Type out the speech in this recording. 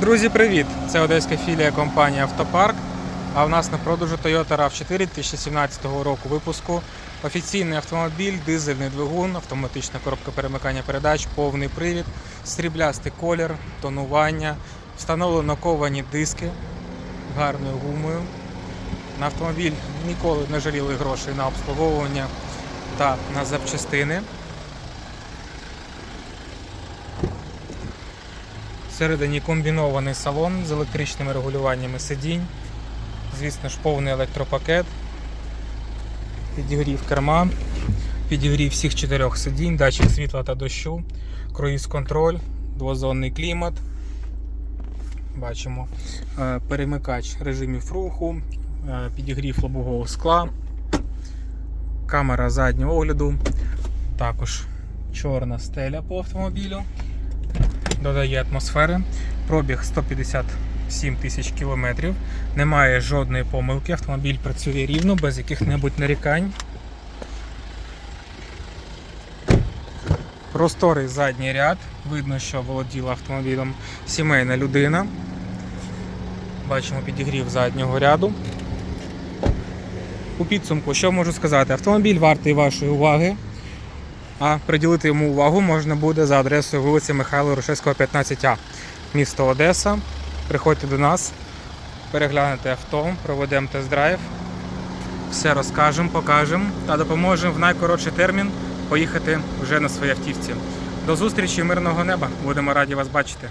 Друзі, привіт! Це одеська філія компанії Автопарк. А в нас на продажу Toyota RAV4 2017 року випуску. Офіційний автомобіль, дизельний двигун, автоматична коробка перемикання передач, повний привід, сріблястий колір, тонування, встановлено ковані диски гарною гумою. На автомобіль ніколи не жаліли грошей на обслуговування та на запчастини. Всередині комбінований салон з електричними регулюваннями сидінь. Звісно ж, повний електропакет, підігрів керма, підігрів всіх чотирьох сидінь, датчик світла та дощу, круїз-контроль, двозонний клімат. Бачимо. Е, перемикач режимів руху, е, підігрів лобового скла, камера заднього огляду, також чорна стеля по автомобілю додає атмосфери. Пробіг 157 тисяч кілометрів. Немає жодної помилки. Автомобіль працює рівно, без яких-небудь нарікань. Просторий задній ряд. Видно, що володіла автомобілем сімейна людина. Бачимо підігрів заднього ряду. У підсумку, що можу сказати? Автомобіль вартий вашої уваги. А приділити йому увагу можна буде за адресою вулиці Михайла Рушевського, 15А, місто Одеса. Приходьте до нас, переглянете авто, проведемо тест-драйв, все розкажемо, покажемо та допоможемо в найкоротший термін поїхати вже на своїй автівці. До зустрічі, мирного неба! Будемо раді вас бачити.